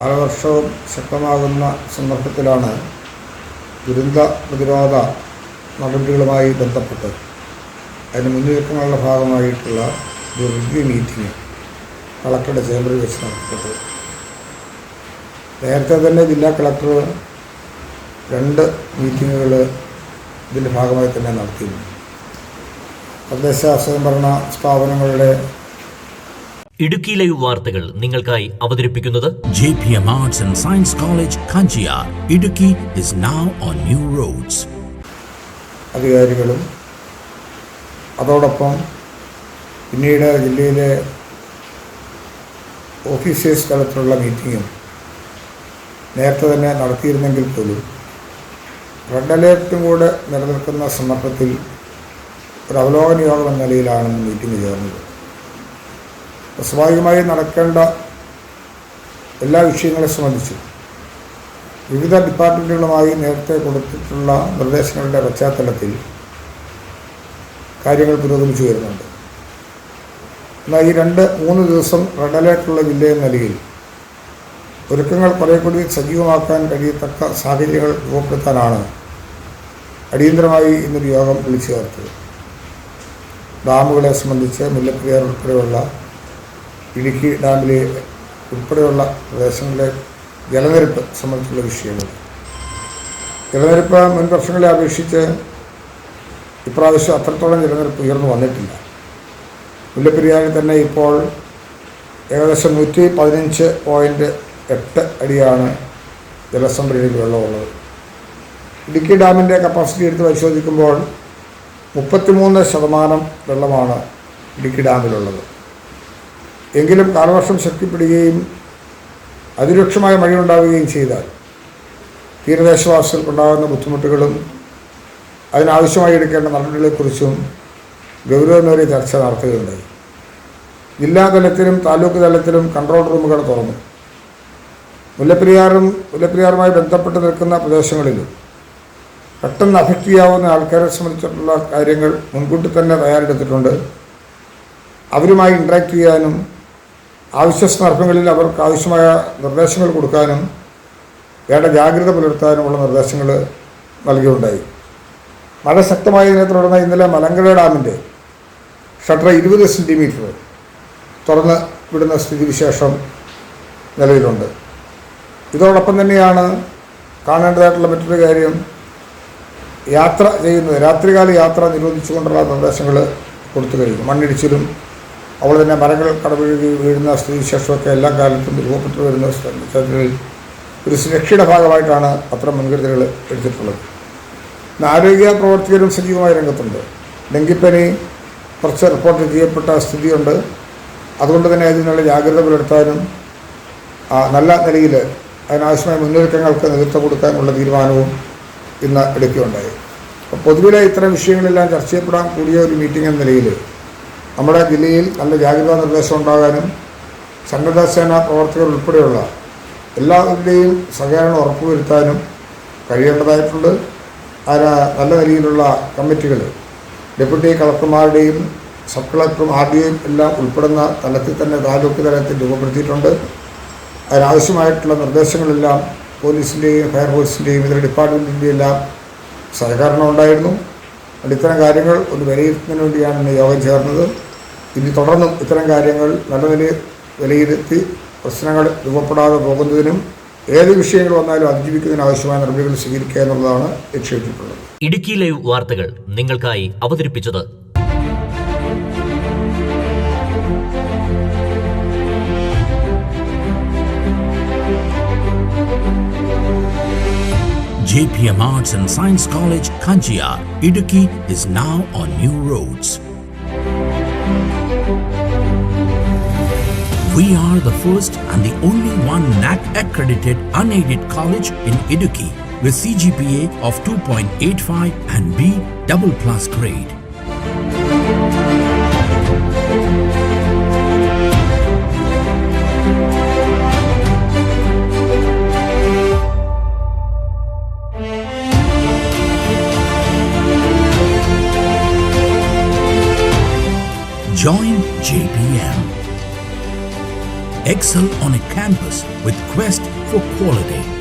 കാലവർഷവും ശക്തമാകുന്ന സന്ദർഭത്തിലാണ് ദുരന്ത പ്രതിരോധ നടപടികളുമായി ബന്ധപ്പെട്ട് അതിന് മുന്നൊരുക്കങ്ങളുടെ ഭാഗമായിട്ടുള്ള ഒരു റിവ്യൂ മീറ്റിംഗ് കളക്ടറുടെ ചേംബറിൽ വെച്ച് നടത്തപ്പെട്ടത് നേരത്തെ തന്നെ ജില്ലാ കളക്ടർ രണ്ട് മീറ്റിങ്ങുകൾ ഇതിന്റെ ഭാഗമായി തന്നെ നടത്തിയിരുന്നു. തദ്ദേശ സ്വയംഭരണ സ്ഥാപനങ്ങളുടെ ഇടുക്കി ലൈവ് വാർത്തകൾ നിങ്ങൾക്കായി അവതരിപ്പിക്കുന്നത് J P M arts and science college Kanchiyar. Idukki is now on new roads അധികാരികളും അതോടൊപ്പം പിന്നീട് ജില്ലയിലെ ഓഫീസേഴ്സ് തലത്തിലുള്ള മീറ്റിങ്ങും നേരത്തെ തന്നെ നടത്തിയിരുന്നെങ്കിൽ പോലും റെഡ് അലേർട്ടും കൂടെ നിലനിൽക്കുന്ന സന്ദർഭത്തിൽ ഒരു അവലോകന യോഗം എന്ന നിലയിലാണ് മീറ്റിംഗ് ചേർന്നത്. സ്വാഭാവികമായി നടക്കേണ്ട എല്ലാ വിഷയങ്ങളെ സംബന്ധിച്ച് വിവിധ ഡിപ്പാർട്ട്മെന്റുകളുമായി നേരത്തെ കൊടുത്തിട്ടുള്ള നിർദ്ദേശങ്ങളുടെ പശ്ചാത്തലത്തിൽ കാര്യങ്ങൾ പുരോഗമിച്ചു വരുന്നുണ്ട്. എന്നാൽ ഈ രണ്ട് മൂന്ന് ദിവസം റെഡ് അലേർട്ടുള്ള ജില്ലയെന്ന നിലയിൽ ഒരുക്കങ്ങൾ കുറേ കൂടി സജീവമാക്കാൻ കഴിയത്തക്ക സാഹചര്യങ്ങൾ രൂപപ്പെടുത്താനാണ് അടിയന്തരമായി ഇന്നൊരു യോഗം വിളിച്ചു ചേർത്തത്. ഡാമുകളെ സംബന്ധിച്ച് മുല്ലപ്പെരിയാർ ഉൾപ്പെടെയുള്ള ഇടുക്കി ഡാമിലെ ഉൾപ്പെടെയുള്ള പ്രദേശങ്ങളിലെ ജലനിരപ്പ് സംബന്ധിച്ചുള്ള വിഷയങ്ങൾ. ജലനിരപ്പ് മുൻ വർഷങ്ങളെ അപേക്ഷിച്ച് ഇപ്രാവശ്യം അത്രത്തോളം ജലനിരപ്പ് ഉയർന്നു വന്നിട്ടില്ല. മുല്ലപ്പെരിയാറിൽ തന്നെ ഇപ്പോൾ ഏകദേശം നൂറ്റി പതിനഞ്ച് പോയിന്റ് എട്ട് അടിയാണ് ജലസംഭരണിയിൽ വെള്ളമുള്ളത് ഇടുക്കി ഡാമിന്റെ കപ്പാസിറ്റി എടുത്ത് പരിശോധിക്കുമ്പോൾ മുപ്പത്തിമൂന്ന് ശതമാനം വെള്ളമാണ് ഇടുക്കി ഡാമിലുള്ളത്. എങ്കിലും കാലവർഷം ശക്തിപ്പെടുകയും അതിരൂക്ഷമായ മഴയുണ്ടാവുകയും ചെയ്താൽ തീരദേശവാസികൾക്കുണ്ടാകുന്ന ബുദ്ധിമുട്ടുകളും അതിനാവശ്യമായി എടുക്കേണ്ട നടപടികളെക്കുറിച്ചും ഗൗരവമേറിയ ചർച്ച നടത്തുകയുണ്ടായി. ജില്ലാ തലത്തിലും താലൂക്ക് തലത്തിലും കൺട്രോൾ റൂമുകൾ തുറന്നു. മുല്ലപ്പെരിയാറും മുല്ലപ്പെരിയാറുമായി ബന്ധപ്പെട്ട് നിൽക്കുന്ന പ്രദേശങ്ങളിലും പെട്ടെന്ന് അഫക്റ്റ് ചെയ്യാവുന്ന ആൾക്കാരെ സംബന്ധിച്ചിട്ടുള്ള കാര്യങ്ങൾ മുൻകൂട്ടി തന്നെ തയ്യാറെടുത്തിട്ടുണ്ട്. അവരുമായി ഇൻട്രാക്ട് ചെയ്യാനും ആവശ്യ സന്ദർഭങ്ങളിൽ അവർക്ക് ആവശ്യമായ നിർദ്ദേശങ്ങൾ കൊടുക്കാനും വേണ്ട ജാഗ്രത പുലർത്താനുമുള്ള നിർദ്ദേശങ്ങൾ നൽകുകയുണ്ടായി മഴ ശക്തമായതിനെ തുടർന്ന് ഇന്നലെ മലങ്കര ഡാമിന്റെ ഷട്ടർ ഇരുപത് സെന്റിമീറ്റർ തുറന്ന് വിടുന്ന സ്ഥിതിവിശേഷം നിലവിലുണ്ട്. ഇതോടൊപ്പം തന്നെയാണ് കാണേണ്ടതായിട്ടുള്ള മറ്റൊരു കാര്യം യാത്ര ചെയ്യുന്നത്. രാത്രികാല യാത്ര നിരോധിച്ചുകൊണ്ടുള്ള നിർദ്ദേശങ്ങൾ കൊടുത്തു കഴിഞ്ഞു. മണ്ണിടിച്ചിലും അതുപോലെ തന്നെ മരങ്ങൾ കടപുഴകി വീഴുന്ന സ്ഥിതിവിശേഷമൊക്കെ എല്ലാ കാലത്തും രൂപപ്പെട്ടു വരുന്ന സ്ഥലങ്ങളിൽ ഒരു സുരക്ഷയുടെ ഭാഗമായിട്ടാണ് അത്തരം മുൻകരുതലുകൾ എടുത്തിട്ടുള്ളത്. ഇന്ന് ആരോഗ്യ പ്രവർത്തകരും സജീവമായ രംഗത്തുണ്ട്. ഡെങ്കിപ്പനി കുറച്ച് റിപ്പോർട്ട് ചെയ്യപ്പെട്ട സ്ഥിതിയുണ്ട്. അതുകൊണ്ട് തന്നെ അതിനുള്ള ജാഗ്രത പുലർത്താനും നല്ല നിലയിൽ അതിനാവശ്യമായ മുന്നൊരുക്കങ്ങൾക്ക് നേതൃത്വം കൊടുക്കാനുള്ള തീരുമാനവും ഇന്ന് എടുക്കുകയുണ്ടായി. അപ്പോൾ പൊതുവിലെ ഇത്തരം വിഷയങ്ങളെല്ലാം ചർച്ച ചെയ്യപ്പെടാൻ കൂടിയ ഒരു മീറ്റിംഗ് എന്ന നിലയിൽ നമ്മുടെ ജില്ലയിൽ നല്ല ജാഗ്രതാ നിർദ്ദേശം ഉണ്ടാകാനും സന്നദ്ധ സേനാ പ്രവർത്തകർ ഉൾപ്പെടെയുള്ള എല്ലാവരുടെയും സഹകരണം ഉറപ്പുവരുത്താനും കഴിയേണ്ടതായിട്ടുണ്ട്. അതിന് നല്ല നിലയിലുള്ള കമ്മിറ്റികൾ ഡെപ്യൂട്ടി കളക്ടർമാരുടെയും സബ് കളക്ടറും ആർ ഡി ഒയും എല്ലാം ഉൾപ്പെടുന്ന തലത്തിൽ തന്നെ താലൂക്ക് തലത്തിൽ രൂപപ്പെടുത്തിയിട്ടുണ്ട്. അതിനാവശ്യമായിട്ടുള്ള നിർദ്ദേശങ്ങളെല്ലാം പോലീസിന്റെയും ഫയർഫോഴ്സിന്റെയും ഇതര ഡിപ്പാർട്ട്മെന്റിന്റെയും എല്ലാം സഹകരണം ഉണ്ടായിരുന്നു. ഇത്തരം കാര്യങ്ങൾ ഒന്ന് വിലയിരുത്തുന്നതിന് വേണ്ടിയാണ് ഇന്ന് യോഗം ചേർന്നത്. ഇനി തുടർന്നും ഇത്തരം കാര്യങ്ങൾ നല്ല നിലയിൽ വിലയിരുത്തി പ്രശ്നങ്ങൾ രൂപപ്പെടാതെ പോകുന്നതിനും ഏത് വിഷയങ്ങൾ വന്നാലും അതിജീവിക്കുന്നതിന് ആവശ്യമായ നടപടികൾ സ്വീകരിക്കുക എന്നുള്ളതാണ് ലക്ഷ്യമിട്ടിട്ടുള്ളത് ഇടുക്കി ലൈവ് വാർത്തകൾ നിങ്ങൾക്കായി അവതരിപ്പിച്ചത് JPM Arts and Science College, Kanchiyar, Idukki is now on new roads. We are the first and the only one NAC accredited unaided college in Idukki with CGPA of 2.85 and B double plus grade. Join JPM. Excel on a campus with quest for quality.